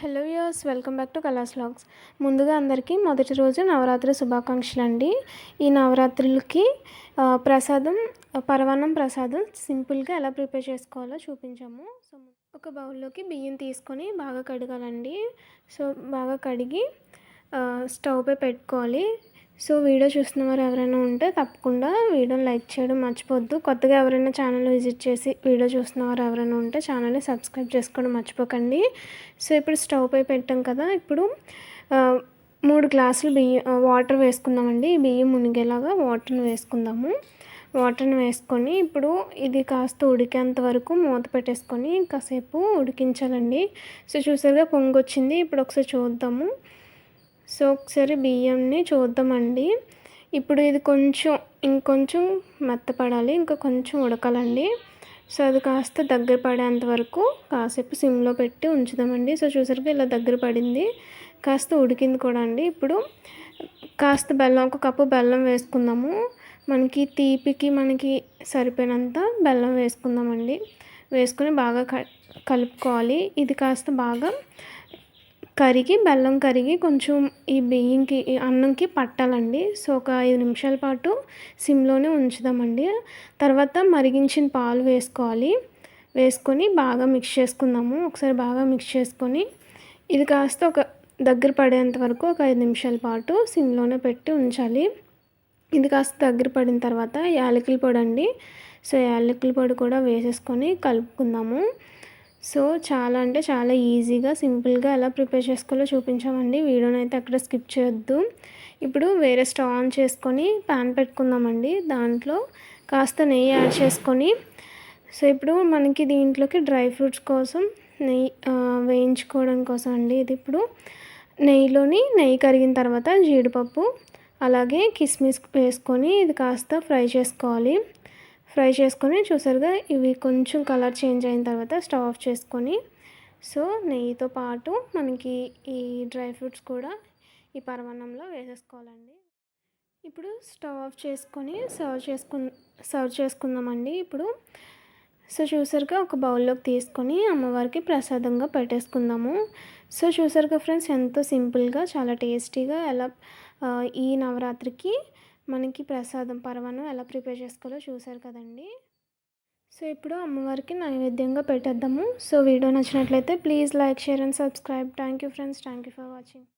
Hello yous welcome back to Kala's vlogs ముందుగా అందరికీ మొదటి రోజు నవరాత్రి శుభాకాంక్షలు అండి ఈ నవరాత్రులకి ప్రసాదం పరవాన్నం ప్రసాదం సింపుల్గా ఎలా ప్రిపేర్ చేసుకోవాలో చూపించాము. సో ఒక బౌల్లోకి బియ్యం తీసుకొని బాగా కడగాలండి. సో బాగా కడిగి స్టవ్పై పెట్టుకోవాలి. సో వీడియో చూస్తున్న వారు ఎవరైనా ఉంటే తప్పకుండా వీడియోని లైక్ చేయడం మర్చిపోద్దు కొత్తగా ఎవరైనా ఛానల్ విజిట్ చేసి వీడియో చూస్తున్న వారు ఎవరైనా ఉంటే ఛానల్ని సబ్స్క్రైబ్ చేసుకోవడం మర్చిపోకండి. సో ఇప్పుడు స్టవ్ పై పెట్టాం కదా ఇప్పుడు మూడు గ్లాసులు బియ్యం వాటర్ వేసుకుందామండి. బియ్యం మునిగేలాగా వాటర్ని వేసుకుందాము. వాటర్ని వేసుకొని ఇప్పుడు ఇది కాస్త ఉడికేంత వరకు మూత పెట్టేసుకొని కాసేపు ఉడికించాలండి. సో చూసారుగా పొంగు వచ్చింది ఇప్పుడు ఒకసారి చూద్దాము. సో ఒకసారి బియ్యంని చూద్దామండి. ఇప్పుడు ఇది కొంచెం ఇంకొంచెం మెత్తపడాలి ఇంకా కొంచెం ఉడకాలండి. సో అది కాస్త దగ్గర పడేంత వరకు కాసేపు సిమ్లో పెట్టి ఉంచుదామండి. సో చూసరికి ఇలా దగ్గర పడింది. కాస్త ఉడికింది కూడా అండి. ఇప్పుడు కాస్త బెల్లం ఒక కప్పు బెల్లం వేసుకుందాము. మనకి తీపికి మనకి సరిపోయినంత బెల్లం వేసుకుందామండి. వేసుకొని బాగా క కలుపుకోవాలి. ఇది కాస్త బాగా కరిగి బెల్లం కరిగి కొంచెం ఈ బియ్యంకి ఈ అన్నంకి పట్టాలండి. సో ఒక ఐదు నిమిషాల పాటు సిమ్లోనే ఉంచుదామండి. తర్వాత మరిగించిన పాలు వేసుకోవాలి. వేసుకొని బాగా మిక్స్ చేసుకుందాము. ఒకసారి బాగా మిక్స్ చేసుకొని ఇది కాస్త ఒక దగ్గర పడేంత వరకు ఒక ఐదు నిమిషాల పాటు సిమ్లోనే పెట్టి ఉంచాలి. ఇది కాస్త దగ్గర పడిన తర్వాత యాలకుల పొడి అండి. సో యాలకుల పొడి కూడా వేసేసుకొని కలుపుకుందాము. సో చాలా అంటే చాలా ఈజీగా సింపుల్గా ఎలా ప్రిపేర్ చేసుకోవాలో చూపించామండి. వీడియోని అయితే అక్కడ స్కిప్ చేయొద్దు. ఇప్పుడు వేరే స్టవ్ ఆన్ చేసుకొని ప్యాన్ పెట్టుకుందామండి. దాంట్లో కాస్త నెయ్యి యాడ్ చేసుకొని సో ఇప్పుడు మనకి దీంట్లోకి డ్రై ఫ్రూట్స్ కోసం నెయ్యి వేయించుకోవడం కోసం అండి. ఇది ఇప్పుడు నెయ్యిలోని నెయ్యి కరిగిన తర్వాత జీడిపప్పు అలాగే కిస్మిస్ వేసుకొని ఇది కాస్త ఫ్రై చేసుకోవాలి. ఫ్రై చేసుకొని చూసారుగా ఇవి కొంచెం కలర్ చేంజ్ అయిన తర్వాత స్టవ్ ఆఫ్ చేసుకొని సో నెయ్యితో పాటు మనకి ఈ డ్రై ఫ్రూట్స్ కూడా ఈ పరమాన్నంలో వేసేసుకోవాలండి. ఇప్పుడు స్టవ్ ఆఫ్ చేసుకొని సర్వ్ చేసుకు సర్వ్ చేసుకుందామండి ఇప్పుడు. సో చూసారుగా ఒక బౌల్లోకి తీసుకొని అమ్మవారికి ప్రసాదంగా పెట్టేసుకుందాము. సో చూసారుగా ఫ్రెండ్స్ ఎంతో సింపుల్గా చాలా టేస్టీగా ఎలా ఈ నవరాత్రికి మనకి ప్రసాదం పరమాన్నం ఎలా ప్రిపేర్ చేసుకోవాలో చూసారు కదండి. సో ఇప్పుడు అమ్మవారికి నైవేద్యంగా పెట్టేద్దాము. సో వీడియో నచ్చినట్లయితే please like share and subscribe. Thank you friends. Thank you for watching.